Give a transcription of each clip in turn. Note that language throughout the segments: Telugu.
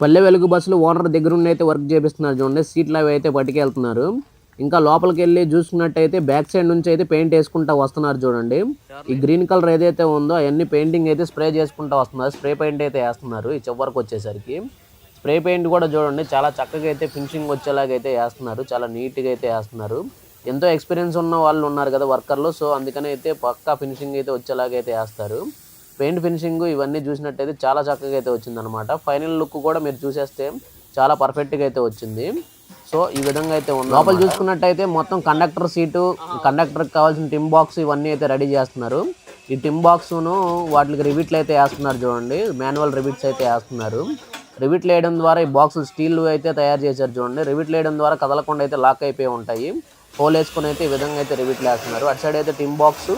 పల్లె వెలుగు బస్సులు ఓనర్ దగ్గర ఉండి అయితే వర్క్ చేపిస్తున్నారు చూడండి. సీట్లు అవి అయితే పట్టుకెళ్తున్నారు. ఇంకా లోపలికి వెళ్ళి చూసుకున్నట్టయితే బ్యాక్ సైడ్ నుంచి అయితే పెయింట్ వేసుకుంటా వస్తున్నారు చూడండి. ఈ గ్రీన్ కలర్ ఏదైతే ఉందో అవన్నీ పెయింటింగ్ అయితే స్ప్రే చేసుకుంటా వస్తున్నారు. స్ప్రే పెయింట్ అయితే వేస్తున్నారు ఈ చివరికి వచ్చేసరికి. స్ప్రే పెయింట్ కూడా చూడండి చాలా చక్కగా అయితే ఫినిషింగ్ వచ్చేలాగా అయితే వేస్తున్నారు. చాలా నీట్గా అయితే వేస్తున్నారు. ఎంతో ఎక్స్పీరియన్స్ ఉన్న వాళ్ళు ఉన్నారు కదా వర్కర్లు సో అందుకని అయితే పక్కా ఫినిషింగ్ అయితే వచ్చేలాగా అయితే వేస్తారు. పెయింట్ ఫినిషింగ్ ఇవన్నీ చూసినట్టయితే చాలా చక్కగా అయితే వచ్చిందనమాట ఫైనల్ లుక్ కూడా మీరు చూసేస్తే చాలా పర్ఫెక్ట్గా అయితే వచ్చింది. సో ఈ విధంగా అయితే ఉంది లోపల చూసుకున్నట్టయితే మొత్తం కండక్టర్ సీటు కండక్టర్కి కావాల్సిన టిమ్ బాక్స్ ఇవన్నీ అయితే రెడీ చేస్తున్నారు. ఈ టిమ్ బాక్స్ను వాటికి రివిట్లు అయితే వేస్తున్నారు చూడండి. మాన్యువల్ రివిట్స్ అయితే వేస్తున్నారు. రివిట్లు వేయడం ద్వారా ఈ బాక్సులు స్టీల్ అయితే తయారు చేశారు చూడండి. రివిట్లు వేయడం ద్వారా కదలకుండా అయితే లాక్ అయిపోయి ఉంటాయి. హోల్ వేసుకుని అయితే ఈ విధంగా అయితే రివిట్లు వేస్తున్నారు. అటు సైడ్ అయితే టిమ్ బాక్స్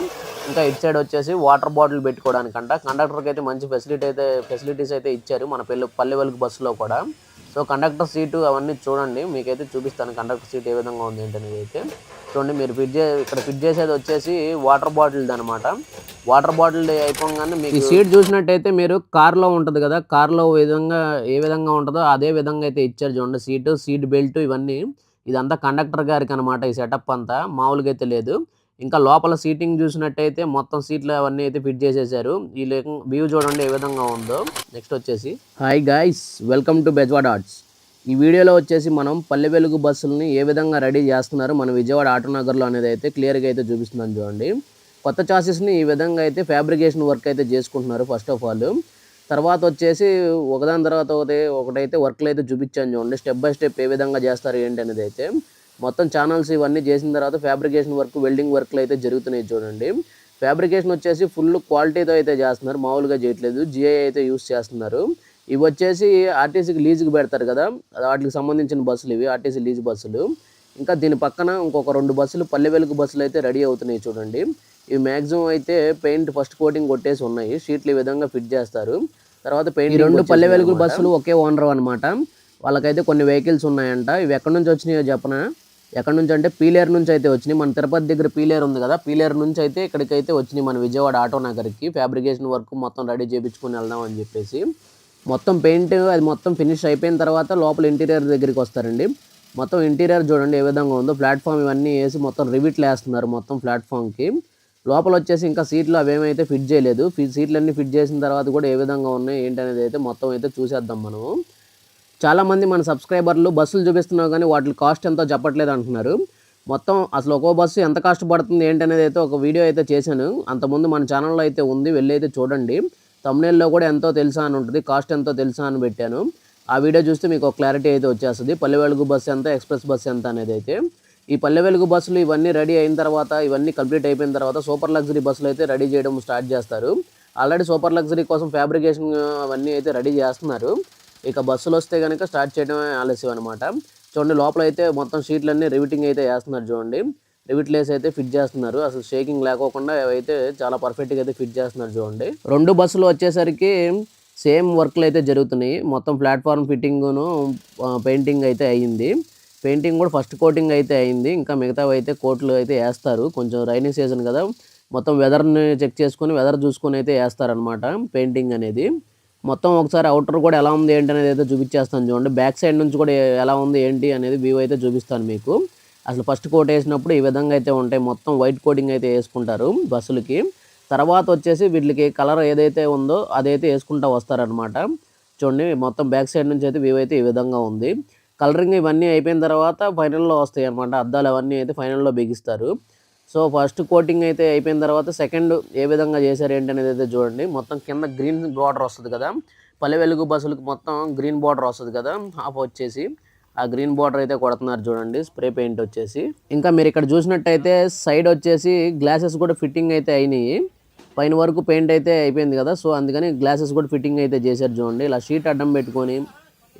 ఇంకా ఇటు సైడ్ వచ్చేసి వాటర్ బాటిల్ పెట్టుకోవడానికంట. కండక్టర్కి అయితే మంచి ఫెసిలిటీ అయితే ఫెసిలిటీస్ అయితే ఇచ్చారు మన పెళ్ళి పల్లె వెలుగు బస్సులో కూడా. సో కండక్టర్ సీటు అవన్నీ చూడండి. మీకైతే చూపిస్తాను కండక్టర్ సీట్ ఏ విధంగా ఉంది ఏంటనేది అయితే చూడండి మీరు ఫిట్ చే ఇక్కడ ఫిట్ చేసేది వచ్చేసి వాటర్ బాటిల్ అనమాట వాటర్ బాటిల్ అయిపోగానే మీకు సీట్ చూసినట్టయితే మీరు కార్లో ఉంటుంది కదా కార్లో విధంగా ఏ విధంగా ఉంటుందో అదే విధంగా అయితే ఇచ్చారు చూడండి. సీటు సీట్ బెల్ట్ ఇవన్నీ. ఇదంతా కండక్టర్ గారికి అనమాట ఈ సెటప్ అంతా. మామూలుగా అయితే లేదు. ఇంకా లోపల సీటింగ్ చూసినట్టయితే మొత్తం సీట్లు అవన్నీ అయితే ఫిట్ చేసేసారు. ఈ వ్యూ చూడండి ఏ విధంగా ఉందో. నెక్స్ట్ వచ్చేసి. Hi guys welcome to Bezwada arts ఈ వీడియోలో వచ్చేసి మనం పల్లె వెలుగు బస్సులని ఏ విధంగా రెడీ చేస్తున్నారు మన విజయవాడ ఆటోనగర్లో అనేది అయితే క్లియర్గా అయితే చూపిస్తున్నాను చూడండి. కొత్త చాసెస్ని ఈ విధంగా అయితే ఫ్యాబ్రికేషన్ వర్క్ అయితే చేసుకుంటున్నారు ఫస్ట్ ఆఫ్ ఆల్. తర్వాత వచ్చేసి ఒకదాని తర్వాత ఒకటి ఒకటైతే వర్క్లు అయితే చూపించాను చూడండి. స్టెప్ బై స్టెప్ ఏ విధంగా చేస్తారు ఏంటి అనేది అయితే. మొత్తం ఛానల్స్ ఇవన్నీ చేసిన తర్వాత ఫ్యాబ్రికేషన్ వర్క్ వెల్డింగ్ వర్క్లు అయితే జరుగుతున్నాయి చూడండి. ఫ్యాబ్రికేషన్ వచ్చేసి ఫుల్ క్వాలిటీతో అయితే చేస్తున్నారు. మామూలుగా చేయట్లేదు. జిఐ అయితే యూస్ చేస్తున్నారు. ఇవి వచ్చేసి ఆర్టీసీకి లీజుకి పెడతారు కదా. వాటికి సంబంధించిన బస్సులు ఇవి ఆర్టీసీ లీజ్ బస్సులు ఇంకా దీని పక్కన ఇంకొక రెండు బస్సులు పల్లె వెలుగు బస్సులు అయితే రెడీ అవుతున్నాయి చూడండి. ఇవి మ్యాక్సిమం అయితే పెయింట్ ఫస్ట్ కోటింగ్ కొట్టేసి ఉన్నాయి. షీట్లు ఈ విధంగా ఫిట్ చేస్తారు. తర్వాత పెయింట్ రెండు పల్లె వెలుగు బస్సులు ఒకే ఓనర్ అనమాట వాళ్ళకైతే కొన్ని వెహికల్స్ ఉన్నాయంట. ఇవి ఎక్కడి నుంచి వచ్చినాయో చెప్పనా? ఎక్కడి నుంచి అంటే పీలేరు నుంచి అయితే వచ్చినాయి. మన తిరుపతి దగ్గర పీలేరు ఉంది కదా పీలేరు నుంచి అయితే ఇక్కడికైతే వచ్చినాయి మన విజయవాడ ఆటో నగర్కి. ఫ్యాబ్రికేషన్ వర్క్ మొత్తం రెడీ చేయించుకొని వెళ్దాం అని చెప్పేసి. మొత్తం పెయింట్ అది మొత్తం ఫినిష్ అయిపోయిన తర్వాత లోపల ఇంటీరియర్ దగ్గరికి వస్తారండి. మొత్తం ఇంటీరియర్ చూడండి ఏ విధంగా ఉందో. ప్లాట్ఫామ్ ఇవన్నీ వేసి మొత్తం రివిట్లు వేస్తున్నారు మొత్తం ప్లాట్ఫామ్కి లోపల వచ్చేసి ఇంకా సీట్లు అవేమైతే ఫిట్ చేయలేదు. సీట్లు అన్నీ ఫిట్ చేసిన తర్వాత కూడా ఏ విధంగా ఉన్నాయి ఏంటి అనేది అయితే మొత్తం అయితే చూసేద్దాం మనము. చాలామంది మన సబ్స్క్రైబర్లు బస్సులు చూపిస్తున్నావు కానీ వాటి కాస్ట్ ఎంతో చెప్పట్లేదు అంటున్నారు. మొత్తం అసలు ఒక్కో బస్సు ఎంత కాస్ట్ పడుతుంది అయితే ఒక వీడియో అయితే చేశాను. అంతకుముందు మన ఛానల్లో అయితే ఉంది వెళ్ళి అయితే చూడండి. తమ్నేల్లో కూడా ఎంతో తెలుసా అని ఉంటుంది కాస్ట్ ఎంతో తెలుసా అని పెట్టాను. ఆ వీడియో చూస్తే మీకు ఒక క్లారిటీ అయితే వచ్చేస్తుంది. పల్లె వెలుగు బస్సు ఎంత ఎక్స్ప్రెస్ బస్సు ఎంత అనేది అయితే. ఈ పల్లె వెలుగు బస్సులు ఇవన్నీ రెడీ అయిన తర్వాత ఇవన్నీ కంప్లీట్ అయిపోయిన తర్వాత సూపర్ లగ్జరీ బస్సులు అయితే రెడీ చేయడం స్టార్ట్ చేస్తారు. ఆల్రెడీ సూపర్ లగ్జరీ కోసం ఫ్యాబ్రికేషన్ అవన్నీ అయితే రెడీ చేస్తున్నారు. ఇక బస్సులు వస్తే కనుక స్టార్ట్ చేయడమే ఆలస్యం అనమాట చూడండి లోపల అయితే మొత్తం సీట్లన్నీ రివిటింగ్ అయితే వేస్తున్నారు చూడండి. రివిట్లేస్ అయితే ఫిట్ చేస్తున్నారు. అసలు షేకింగ్ లేకోకుండా అయితే చాలా పర్ఫెక్ట్గా అయితే ఫిట్ చేస్తున్నారు చూడండి. రెండు బస్సులు వచ్చేసరికి సేమ్ వర్క్లు అయితే జరుగుతున్నాయి. మొత్తం ప్లాట్ఫామ్ ఫిట్టింగ్ను పెయింటింగ్ అయితే అయ్యింది పెయింటింగ్ కూడా ఫస్ట్ కోటింగ్ అయితే అయింది. ఇంకా మిగతావి అయితే కోట్లు అయితే వేస్తారు. కొంచెం రైనీ సీజన్ కదా. మొత్తం వెదర్ని చెక్ చేసుకొని వెదర్ చూసుకొని అయితే వేస్తారనమాట పెయింటింగ్ అనేది. మొత్తం ఒకసారి అవుటర్ కూడా ఎలా ఉంది ఏంటి అనేది అయితే చూపించేస్తాను చూడండి. బ్యాక్ సైడ్ నుంచి కూడా ఎలా ఉంది ఏంటి అనేది వ్యూ అయితే చూపిస్తాను మీకు. అసలు ఫస్ట్ కోట్ వేసినప్పుడు ఈ విధంగా అయితే ఉంటాయి. మొత్తం వైట్ కోటింగ్ అయితే వేసుకుంటారు బస్సులకి. తర్వాత వచ్చేసి వీటికి కలర్ ఏదైతే ఉందో అదైతే వేసుకుంటూ వస్తారనమాట చూడండి మొత్తం బ్యాక్ సైడ్ నుంచి అయితే వ్యూ అయితే ఈ విధంగా ఉంది. కలరింగ్ ఇవన్నీ అయిపోయిన తర్వాత ఫైనల్లో వస్తాయి అనమాట అద్దాలు అవన్నీ అయితే ఫైనల్లో బిగిస్తారు. సో ఫస్ట్ కోటింగ్ అయితే అయిపోయిన తర్వాత సెకండ్ ఏ విధంగా చేశారు ఏంటి అనేది అయితే చూడండి. మొత్తం కింద గ్రీన్ బార్డర్ వస్తుంది కదా. పల్లె వెలుగు బస్సులకు మొత్తం గ్రీన్ బార్డర్ వస్తుంది కదా. హాఫ్ వచ్చేసి ఆ గ్రీన్ బార్డర్ అయితే కొడుతున్నారు చూడండి. స్ప్రే పెయింట్ వచ్చేసి. ఇంకా మీరు ఇక్కడ చూసినట్టయితే సైడ్ వచ్చేసి గ్లాసెస్ కూడా ఫిట్టింగ్ అయితే అయినాయి. పైన వరకు పెయింట్ అయితే అయిపోయింది కదా. సో అందుకని గ్లాసెస్ కూడా ఫిట్టింగ్ అయితే చేశారు చూడండి. ఇలా షీట్ అడ్డం పెట్టుకొని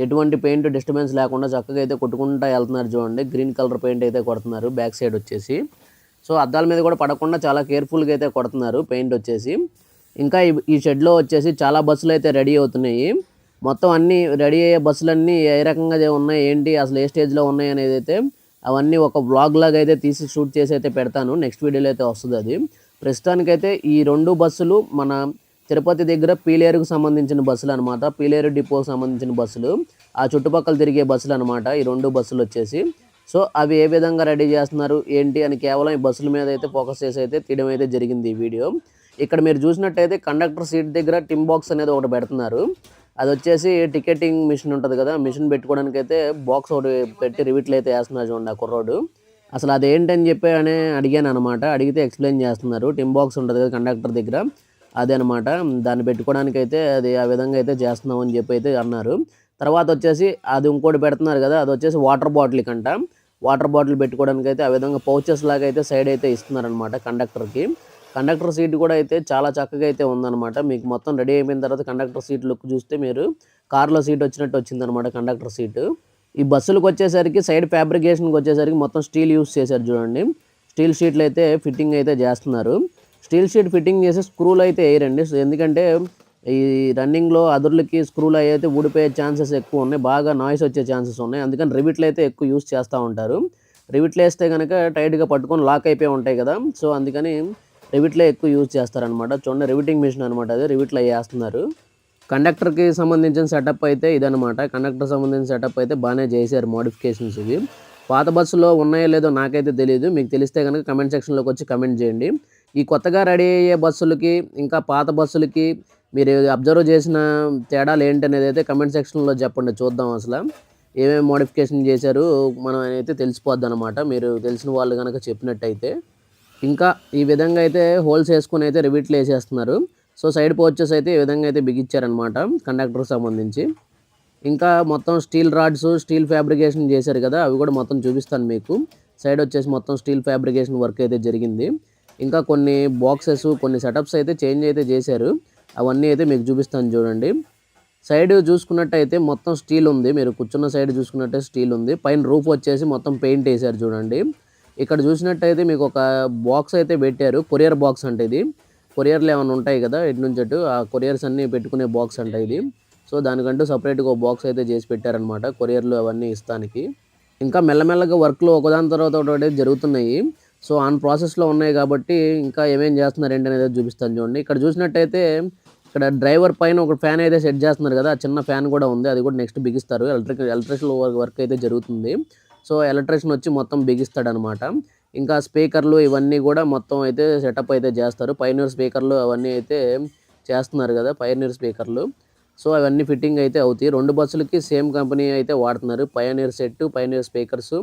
ఎటువంటి పెయింట్ డిస్టర్బెన్స్ లేకుండా చక్కగా అయితే కొట్టుకుంటా వెళ్తున్నారు చూడండి. గ్రీన్ కలర్ పెయింట్ అయితే కొడుతున్నారు. బ్యాక్ సైడ్ వచ్చేసి. సో అద్దాల మీద కూడా పడకుండా చాలా కేర్ఫుల్గా అయితే కొడుతున్నారు. పెయింట్ వచ్చేసి. ఇంకా ఈ షెడ్లో వచ్చేసి చాలా బస్సులు అయితే రెడీ అవుతున్నాయి. మొత్తం అన్నీ రెడీ అయ్యే బస్సులన్నీ ఏ రకంగా ఉన్నాయి ఏంటి అసలు ఏ స్టేజ్లో ఉన్నాయి అనేది అయితే అవన్నీ ఒక బ్లాగ్ లాగా అయితే తీసి షూట్ చేసి అయితే పెడతాను. నెక్స్ట్ వీడియోలో అయితే వస్తుంది అది. ప్రస్తుతానికైతే ఈ రెండు బస్సులు మన తిరుపతి దగ్గర పీలేరుకు సంబంధించిన బస్సులు అనమాట పీలేరు డిపోకు సంబంధించిన బస్సులు ఆ చుట్టుపక్కల తిరిగే బస్సులు అనమాట ఈ రెండు బస్సులు వచ్చేసి. సో అవి ఏ విధంగా రెడీ చేస్తున్నారు ఏంటి అని కేవలం ఈ బస్సుల మీద అయితే ఫోకస్ చేసి అయితే తీయడం అయితే జరిగింది ఈ వీడియో. ఇక్కడ మీరు చూసినట్టయితే కండక్టర్ సీట్ దగ్గర టిమ్ బాక్స్ అనేది ఒకటి పెడుతున్నారు. అది వచ్చేసి టికెటింగ్ మిషన్ ఉంటుంది కదా మిషన్ పెట్టుకోవడానికి అయితే బాక్స్ ఒకటి పెట్టి రివిట్లు అయితే వేస్తున్నారు చూడండి ఆ కుర్రోడు. అసలు అదేంటని చెప్పి అని అడిగాను అనమాట అడిగితే ఎక్స్ప్లెయిన్ చేస్తున్నారు. టిమ్ బాక్స్ ఉంటుంది కదా కండక్టర్ దగ్గర అదే అనమాట దాన్ని పెట్టుకోవడానికి అయితే అది ఆ విధంగా అయితే చేస్తున్నాం అని చెప్పి అయితే అన్నారు. తర్వాత వచ్చేసి అది ఇంకోటి పెడుతున్నారు కదా అది వచ్చేసి వాటర్ బాటిల్ కంట. వాటర్ బాటిల్ పెట్టుకోవడానికి అయితే ఆ విధంగా పౌచెస్ లాగా అయితే సైడ్ అయితే ఇస్తున్నారనమాట కండక్టర్కి. కండక్టర్ సీట్ కూడా అయితే చాలా చక్కగా అయితే ఉందన్నమాట. మీకు మొత్తం రెడీ అయిపోయిన తర్వాత కండక్టర్ సీట్ లుక్ చూస్తే మీరు కార్లో సీట్ వచ్చినట్టు వచ్చిందనమాట కండక్టర్ సీటు. ఈ బస్సులకు వచ్చేసరికి సైడ్ ఫ్యాబ్రికేషన్కి వచ్చేసరికి మొత్తం స్టీల్ యూస్ చేశారు చూడండి. స్టీల్ షీట్లు అయితే ఫిట్టింగ్ అయితే చేస్తున్నారు. స్టీల్ షీట్ ఫిట్టింగ్ చేసి స్క్రూలు అయితే వేయరండి. ఎందుకంటే ఈ రన్నింగ్లో అదుర్లకి స్క్రూలు అయితే ఊడిపోయే ఛాన్సెస్ ఎక్కువ ఉన్నాయి. బాగా నాయిస్ వచ్చే ఛాన్సెస్ ఉన్నాయి. అందుకని రివిట్లు అయితే ఎక్కువ యూస్ చేస్తూ ఉంటారు. రివిట్లు వేస్తే కనుక టైట్గా పట్టుకొని లాక్ అయిపోయి ఉంటాయి కదా. సో అందుకని రివిట్లే ఎక్కువ యూజ్ చేస్తారనమాట చూడండి రివిటింగ్ మిషన్ అనమాట అది. రివిట్లో వేస్తున్నారు. కండక్టర్కి సంబంధించిన సెటప్ అయితే ఇదనమాట కండక్టర్ సంబంధించిన సెటప్ అయితే బాగానే చేశారు మోడిఫికేషన్స్ ఇవి. పాత బస్సులో ఉన్నాయో లేదో నాకైతే తెలియదు మీకు తెలిస్తే కనుక కమెంట్ సెక్షన్లోకి వచ్చి కమెంట్ చేయండి. ఈ కొత్తగా రెడీ అయ్యే బస్సులకి ఇంకా పాత బస్సులకి మీరు అబ్జర్వ్ చేసిన తేడాలు ఏంటనేది అయితే కమెంట్ సెక్షన్లో చెప్పండి చూద్దాం అసలు. ఏమేమి మోడిఫికేషన్ చేశారు మనం అయితే తెలిసిపోద్ది అనమాట మీరు తెలిసిన వాళ్ళు కనుక చెప్పినట్టయితే. ఇంకా ఈ విధంగా అయితే హోల్స్ వేసుకొని అయితే రివిట్లు వేసేస్తున్నారు. సో సైడ్ పోచెస్ అయితే ఈ విధంగా అయితే బిగించారనమాట కండక్టర్కి సంబంధించి. ఇంకా మొత్తం స్టీల్ రాడ్స్ స్టీల్ ఫ్యాబ్రికేషన్ చేశారు కదా అవి కూడా మొత్తం చూపిస్తాను మీకు. సైడ్ వచ్చేసి మొత్తం స్టీల్ ఫ్యాబ్రికేషన్ వర్క్ అయితే జరిగింది. ఇంకా కొన్ని బాక్సెస్ కొన్ని సెటప్స్ అయితే చేంజ్ అయితే చేశారు. అవన్నీ అయితే మీకు చూపిస్తాను చూడండి. సైడ్ చూసుకున్నట్టయితే మొత్తం స్టీల్ ఉంది. మీరు కూర్చున్న సైడ్ చూసుకున్నట్టయితే స్టీల్ ఉంది. పైన రూఫ్ వచ్చేసి మొత్తం పెయింట్ వేశారు చూడండి. ఇక్కడ చూసినట్టయితే మీకు ఒక బాక్స్ అయితే పెట్టారు. కొరియర్ బాక్స్ అంటే ఇది. కొరియర్లు ఏమైనా ఉంటాయి కదా ఇటు నుంచి అటు ఆ కొరియర్స్ అన్నీ పెట్టుకునే బాక్స్ అంట ఇది. సో దానికంటూ సపరేట్గా ఒక బాక్స్ అయితే చేసి పెట్టారనమాట కొరియర్లు అవన్నీ ఇస్తానికి. ఇంకా మెల్లమెల్లగా వర్క్లు ఒకదాని తర్వాత ఒకటి జరుగుతున్నాయి. సో ఆన్ ప్రాసెస్లో ఉన్నాయి కాబట్టి ఇంకా ఏమేం చేస్తున్నారు ఏంటి అనేది చూపిస్తాను చూడండి. ఇక్కడ చూసినట్టయితే ఇక్కడ డ్రైవర్ పైన ఒక ఫ్యాన్ అయితే సెట్ చేస్తున్నారు కదా ఆ చిన్న ఫ్యాన్ కూడా ఉంది అది కూడా నెక్స్ట్ బిగిస్తారు. ఎలక్ట్రిక్ ఎలక్ట్రికల్ వర్క్ అయితే జరుగుతుంది. సో ఎలక్ట్రిషియన్ వచ్చి మొత్తం బిగిస్తాడనమాట. ఇంకా స్పీకర్లు ఇవన్నీ కూడా మొత్తం అయితే సెటప్ అయితే చేస్తారు. పైనర్ స్పీకర్లు అవన్నీ అయితే చేస్తున్నారు కదా పైనర్ స్పీకర్లు. సో అవన్నీ ఫిట్టింగ్ అయితే అవుతాయి. రెండు బస్సులకి సేమ్ కంపెనీ అయితే వాడుతున్నారు. పయనీర్ సెట్ పయనీర్ స్పీకర్స్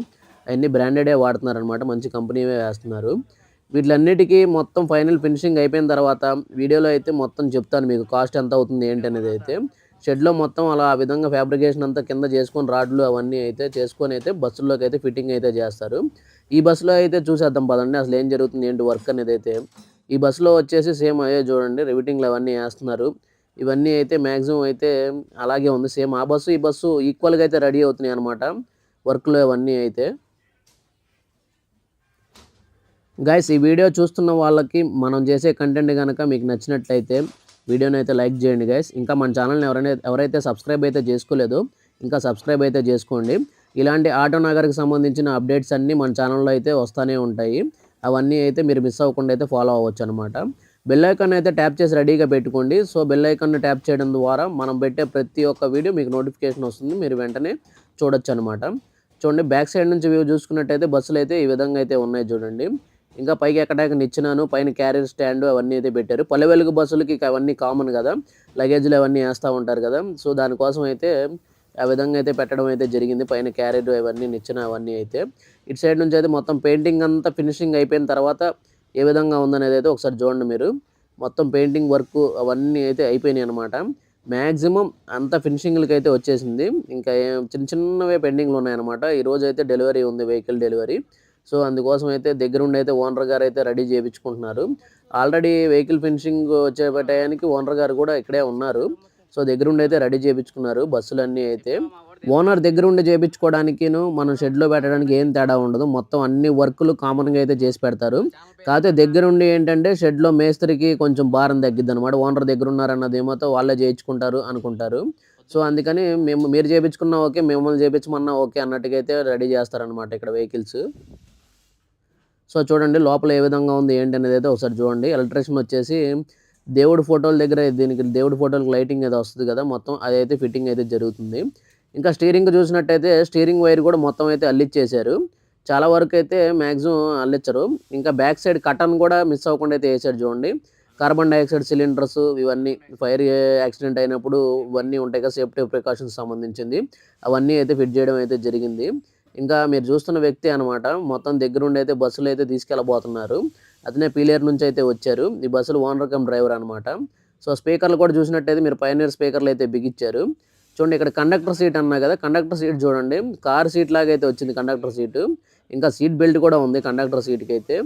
అవన్నీ బ్రాండెడే వాడుతున్నారు అనమాట మంచి కంపెనీవే వేస్తున్నారు. వీటిలన్నిటికీ మొత్తం ఫైనల్ ఫినిషింగ్ అయిపోయిన తర్వాత వీడియోలో అయితే మొత్తం చెప్తాను మీకు కాస్ట్ ఎంత అవుతుంది ఏంటి అనేది అయితే. షెడ్లో మొత్తం అలా ఆ విధంగా ఫ్యాబ్రికేషన్ అంతా కింద చేసుకొని రాడ్లు అవన్నీ అయితే చేసుకొని అయితే బస్సుల్లోకి అయితే ఫిట్టింగ్ అయితే చేస్తారు. ఈ బస్సులో అయితే చూసేద్దాం పదండి అసలు ఏం జరుగుతుంది ఏంటి వర్క్ అనేది అయితే. ఈ బస్సులో వచ్చేసి సేమ్ అయ్యే చూడండి రివిటింగ్లు అవన్నీ వేస్తున్నారు. ఇవన్నీ అయితే మ్యాక్సిమం అయితే అలాగే ఉంది. సేమ్ ఆ బస్సు ఈ బస్సు ఈక్వల్గా అయితే రెడీ అవుతున్నాయి అనమాట వర్క్లు అవన్నీ అయితే. గైస్ ఈ వీడియో చూస్తున్న వాళ్ళకి మనం చేసే కంటెంట్ కనుక మీకు నచ్చినట్లయితే వీడియోని అయితే లైక్ చేయండి గైస్ ఇంకా మన ఛానల్ని ఎవరైనా ఎవరైతే సబ్స్క్రైబ్ అయితే చేసుకోలేదు ఇంకా సబ్స్క్రైబ్ అయితే చేసుకోండి. ఇలాంటి ఆటో నగర్కి సంబంధించిన అప్డేట్స్ అన్నీ మన ఛానల్లో అయితే వస్తూనే ఉంటాయి. అవన్నీ అయితే మీరు మిస్ అవ్వకుండా అయితే ఫాలో అవ్వచ్చు అనమాట బెల్ ఐకాన్ అయితే ట్యాప్ చేసి రెడీగా పెట్టుకోండి. సో బెల్ ఐకాన్ని ట్యాప్ చేయడం ద్వారా మనం పెట్టే ప్రతి ఒక్క వీడియో మీకు నోటిఫికేషన్ వస్తుంది. మీరు వెంటనే చూడొచ్చు అనమాట చూడండి బ్యాక్ సైడ్ నుంచి వ్యూ చూసుకున్నట్టయితే బస్సులు అయితే ఈ విధంగా అయితే ఉన్నాయి చూడండి. ఇంకా పైకి ఎక్కడానికి నిచ్చినాను పైన క్యారియర్ స్టాండ్ అవన్నీ అయితే పెట్టారు. పల్లె వెలుగు బస్సులకి అవన్నీ కామన్ కదా లగేజ్లు అవన్నీ వేస్తూ ఉంటారు కదా. సో దానికోసం అయితే ఆ విధంగా అయితే పెట్టడం అయితే జరిగింది. పైన క్యారియర్ అవన్నీ నిచ్చిన అవన్నీ అయితే. ఇటు సైడ్ నుంచి అయితే మొత్తం పెయింటింగ్ అంతా ఫినిషింగ్ అయిపోయిన తర్వాత ఏ విధంగా ఉందనేది అయితే ఒకసారి చూడండి మీరు. మొత్తం పెయింటింగ్ వర్క్ అవన్నీ అయితే అయిపోయినాయి అనమాట మ్యాక్సిమం అంత ఫినిషింగ్లకి అయితే వచ్చేసింది. ఇంకా చిన్న చిన్నవే పెండింగ్లు ఉన్నాయన్నమాట. ఈరోజు అయితే డెలివరీ ఉంది వెహికల్ డెలివరీ సో అందుకోసం అయితే దగ్గరుండి అయితే ఓనర్ గారు అయితే రెడీ చేయించుకుంటున్నారు ఆల్రెడీ వెహికల్ ఫినిషింగ్ వచ్చే టయానికి ఓనర్ గారు కూడా ఇక్కడే ఉన్నారు. సో దగ్గరుండి అయితే రెడీ చేయించుకున్నారు బస్సులన్నీ అయితే. ఓనర్ దగ్గరుండి చేయించుకోవడానికిను మనం షెడ్లో పెట్టడానికి ఏం తేడా ఉండదు. మొత్తం అన్ని వర్కులు కామన్గా అయితే చేసి పెడతారు. కాకపోతే దగ్గరుండి ఏంటంటే షెడ్లో మేస్త్రికి కొంచెం భారం తగ్గిద్ది అనమాట ఓనర్ దగ్గర ఉన్నారన్నది ఏమో వాళ్ళే చేయించుకుంటారు అనుకుంటారు. సో అందుకని మేము మీరు చేయించుకున్నా ఓకే మిమ్మల్ని చేయించమన్నా ఓకే అన్నట్టుగా అయితే రెడీ చేస్తారనమాట ఇక్కడ వెహికల్స్. సో చూడండి లోపల ఏ విధంగా ఉంది ఏంటి అనేది అయితే ఒకసారి చూడండి. ఎలక్ట్రిషియన్ వచ్చేసి దేవుడి ఫోటోల దగ్గర దీనికి దేవుడి ఫోటోలకు లైటింగ్ అయితే వస్తుంది కదా మొత్తం అదైతే ఫిట్టింగ్ అయితే జరుగుతుంది. ఇంకా స్టీరింగ్ చూసినట్టయితే స్టీరింగ్ వైర్ కూడా మొత్తం అయితే అల్లిచ్చేశారు చాలా వరకు అయితే మ్యాక్సిమం అల్లించరు ఇంకా బ్యాక్ సైడ్ కటన్ కూడా మిస్ అవ్వకుండా అయితే వేసారు చూడండి. కార్బన్ డైఆక్సైడ్ సిలిండర్స్ ఇవన్నీ ఫైర్ యాక్సిడెంట్ అయినప్పుడు ఇవన్నీ ఉంటాయి కదా సేఫ్టీ ప్రికాషన్స్ సంబంధించింది. అవన్నీ అయితే ఫిట్ చేయడం అయితే జరిగింది. ఇంకా మీరు చూస్తున్న వ్యక్తి అనమాట మొత్తం దగ్గరుండి అయితే బస్సులు అయితే తీసుకెళ్ళబోతున్నారు. అతనే పీలేరు నుంచి అయితే వచ్చారు. ఈ బస్సులు ఓనర్ కమ్ డ్రైవర్ అనమాట సో స్పీకర్లు కూడా చూసినట్టయితే మీరు పైనర్ స్పీకర్లు అయితే బిగించారు. చూడండి ఇక్కడ కండక్టర్ సీట్ అన్నా కదా కండక్టర్ సీట్ చూడండి. కార్ సీట్ లాగా అయితే వచ్చింది కండక్టర్ సీటు. ఇంకా సీట్ బెల్ట్ కూడా ఉంది కండక్టర్ సీట్కి అయితే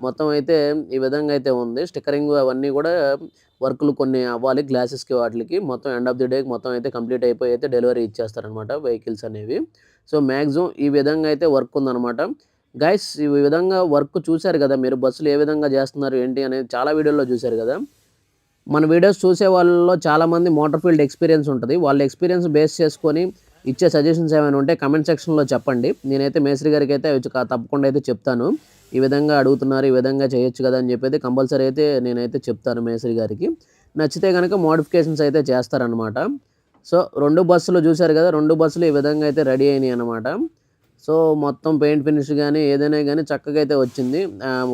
మొత్తం అయితే ఈ విధంగా అయితే ఉంది. స్టిక్కరింగ్ అవన్నీ కూడా వర్క్లు కొన్ని అవ్వాలి. గ్లాసెస్కి వాటికి మొత్తం ఎండ్ ఆఫ్ ది డేకి మొత్తం అయితే కంప్లీట్ అయిపోయి అయితే డెలివరీ ఇచ్చేస్తారనమాట వెహికల్స్ అనేవి. సో మ్యాక్సిమం ఈ విధంగా అయితే వర్క్ ఉందనమాట గైస్ ఈ విధంగా వర్క్ చూశారు కదా మీరు? బస్సులు ఏ విధంగా చేస్తున్నారు? ఏంటి అనేది చాలా వీడియోల్లో చూశారు కదా? మన వీడియోస్ చూసే వాళ్ళలో చాలామంది మోటార్ ఫీల్డ్ ఎక్స్పీరియన్స్ ఉంటుంది. వాళ్ళ ఎక్స్పీరియన్స్ బేస్ చేసుకొని ఇచ్చే సజెషన్స్ ఏమైనా ఉంటే కమెంట్ సెక్షన్లో చెప్పండి. నేనైతే మేస్త్రి గారికి అయితే అవి తప్పకుండా అయితే చెప్తాను. ఈ విధంగా అడుగుతున్నారు ఈ విధంగా చేయొచ్చు కదా అని చెప్పి కంపల్సరీ అయితే నేనైతే చెప్తాను మేస్త్రి గారికి. నచ్చితే కనుక మోడిఫికేషన్స్ అయితే చేస్తారనమాట సో రెండు బస్సులు చూశారు కదా రెండు బస్సులు ఈ విధంగా అయితే రెడీ అయినాయి అనమాట సో మొత్తం పెయింట్ ఫినిష్ కానీ ఏదైనా కానీ చక్కగా అయితే వచ్చింది.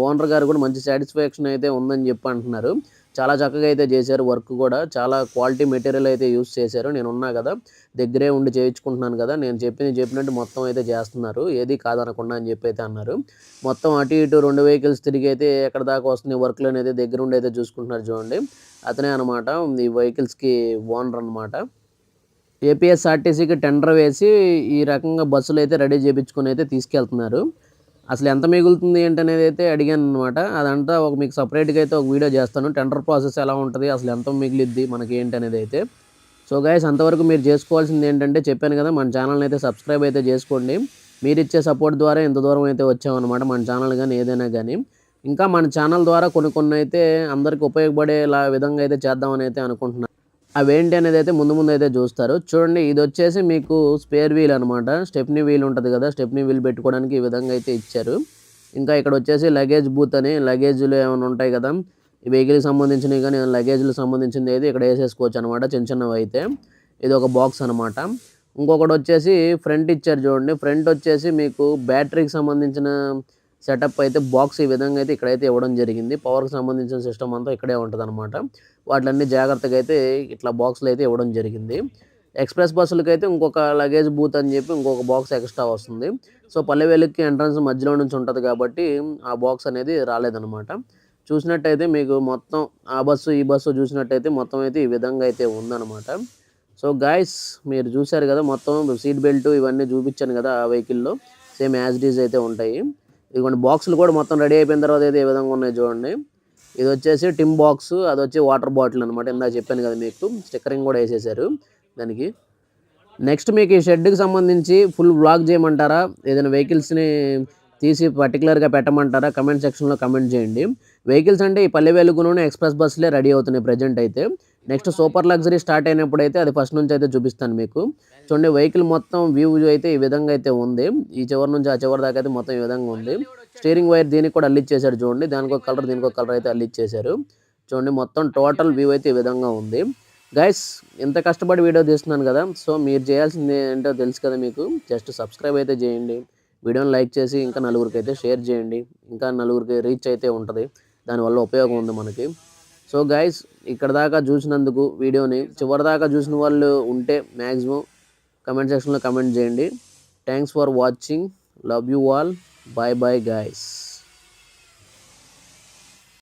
ఓనర్ గారు కూడా మంచి సాటిస్ఫాక్షన్ అయితే ఉందని చెప్పి అంటున్నారు. చాలా చక్కగా అయితే చేశారు. వర్క్ కూడా చాలా క్వాలిటీ మెటీరియల్ అయితే యూస్ చేశారు. నేను ఉన్నా కదా దగ్గరే ఉండి చేయించుకుంటున్నాను కదా నేను చెప్పింది చెప్పినట్టు మొత్తం అయితే చేస్తున్నారు. ఏది కాదనకుండా అని చెప్పి అయితే అన్నారు. మొత్తం అటు ఇటు రెండు వెహికల్స్ తిరిగి అయితే ఎక్కడ దాకా వస్తుంది వర్క్లు అనేది దగ్గర ఉండి అయితే చూసుకుంటున్నారు చూడండి. అతనే అనమాట ఈ వెహికల్స్కి ఓనర్ అనమాట ఏపీఎస్ఆర్టీసీకి టెండర్ వేసి ఈ రకంగా బస్సులు అయితే రెడీ చేయించుకొని అయితే తీసుకెళ్తున్నారు. అసలు ఎంత మిగులుతుంది ఏంటనేది అయితే అడిగాను అనమాట అదంతా ఒక మీకు సపరేట్గా అయితే ఒక వీడియో చేస్తాను. టెండర్ ప్రాసెస్ ఎలా ఉంటుంది అసలు ఎంత మిగిలిద్ది మనకి ఏంటి అనేది అయితే. సో గైస్ అంతవరకు మీరు చేసుకోవాల్సింది ఏంటంటే చెప్పాను కదా మన ఛానల్ని అయితే సబ్స్క్రైబ్ అయితే చేసుకోండి. మీరు ఇచ్చే సపోర్ట్ ద్వారా ఎంత దూరం అయితే వచ్చామన్నమాట మన ఛానల్ కానీ ఏదైనా కానీ ఇంకా మన ఛానల్ ద్వారా కొన్ని కొన్ని అయితే అందరికి ఉపయోగపడేలా విధంగా అయితే చేద్దామని అయితే అనుకుంటున్నాను అవేంటి అనేది అయితే ముందు ముందు అయితే చూస్తారు. చూడండి ఇది వచ్చేసి మీకు స్పేర్ వీల్ అనమాట స్టెప్నీ వీల్ ఉంటుంది కదా స్టెప్నీ వీల్ పెట్టుకోవడానికి ఈ విధంగా అయితే ఇచ్చారు. ఇంకా ఇక్కడ వచ్చేసి లగేజ్ బూత్ అని లగేజ్లు ఏమైనా ఉంటాయి కదా ఈ వెహికల్కి సంబంధించినవి కానీ లగేజ్లకు సంబంధించింది అయితే ఇక్కడ వేసేసుకోవచ్చు అనమాట చిన్న చిన్నవి అయితే. ఇది ఒక బాక్స్ అనమాట ఇంకొకటి వచ్చేసి ఫ్రంట్ ఇచ్చారు చూడండి. ఫ్రంట్ వచ్చేసి మీకు బ్యాటరీకి సంబంధించిన సెటప్ అయితే బాక్స్ ఈ విధంగా అయితే ఇక్కడైతే ఇవ్వడం జరిగింది. పవర్కి సంబంధించిన సిస్టమ్ అంతా ఇక్కడే ఉంటుంది అనమాట వాటిలన్నీ జాగ్రత్తగా అయితే ఇట్లా బాక్స్లు అయితే ఇవ్వడం జరిగింది. ఎక్స్ప్రెస్ బస్సులకి అయితే ఇంకొక లగేజ్ బూత్ అని చెప్పి ఇంకొక బాక్స్ ఎక్స్ట్రా వస్తుంది. సో పల్లెవేలికి ఎంట్రన్స్ మధ్యలో నుంచి ఉంటుంది కాబట్టి ఆ బాక్స్ అనేది రాలేదనమాట చూసినట్టయితే మీకు మొత్తం ఆ బస్సు ఈ బస్సు చూసినట్టయితే మొత్తం అయితే ఈ విధంగా అయితే ఉందన్నమాట. సో గాయస్ మీరు చూశారు కదా మొత్తం సీట్ బెల్ట్ ఇవన్నీ చూపించాను కదా ఆ వెహికల్లో. సేమ్ యాజ్ డీజ్ అయితే ఉంటాయి. ఇదిగోండి బాక్సులు కూడా మొత్తం రెడీ అయిపోయిన తర్వాత అయితే ఏ విధంగా ఉన్నాయి చూడండి. ఇది వచ్చేసి టిమ్ బాక్స్ అది వచ్చి వాటర్ బాటిల్ అనమాట ఇందాక చెప్పాను కదా మీకు స్టిక్కరింగ్ కూడా వేసేసారు దానికి. నెక్స్ట్ మీకు ఈ షెడ్కి సంబంధించి ఫుల్ బ్లాగ్ చేయమంటారా? ఏదైనా వెహికల్స్ని తీసి పర్టికులర్గా పెట్టమంటారా? కమెంట్ సెక్షన్లో కమెంట్ చేయండి. వెహికల్స్ అంటే ఈ పల్లె వెలుగులోనే ఎక్స్ప్రెస్ బస్సులే రెడీ అవుతున్నాయి ప్రజెంట్ అయితే. నెక్స్ట్ సూపర్ లగ్జరీ స్టార్ట్ అయినప్పుడు అయితే అది ఫస్ట్ నుంచి అయితే చూపిస్తాను మీకు. చూడండి వెహికల్ మొత్తం వ్యూ అయితే ఈ విధంగా అయితే ఉంది. ఈ చివరి నుంచి ఆ చివరి దాకా అయితే మొత్తం ఈ విధంగా ఉంది. స్టీరింగ్ వైర్ దీనికి కూడా అల్లిచ్చేసారు చూడండి. దానికి ఒక కలర్ దీనికి ఒక కలర్ అయితే అల్లిచ్చేసారు చూడండి మొత్తం టోటల్ వ్యూ అయితే ఈ విధంగా ఉంది. గైస్ ఇంత కష్టపడి వీడియో తీస్తున్నాను కదా. సో మీరు చేయాల్సింది ఏంటో తెలుసు కదా మీకు. జస్ట్ సబ్స్క్రైబ్ అయితే చేయండి. వీడియోని లైక్ చేసి ఇంకా నలుగురికి అయితే షేర్ చేయండి. ఇంకా నలుగురికి రీచ్ అయితే ఉంటుంది. దానివల్ల ఉపయోగం ఉంది మనకి. సో గైస్ ఇక్కడ దాకా చూసినందుకు వీడియోని చివరి దాకా చూసిన వాళ్ళు ఉంటే మ్యాక్సిమం కమెంట్ సెక్షన్లో కమెంట్ చేయండి. Thanks for watching love you all bye bye guys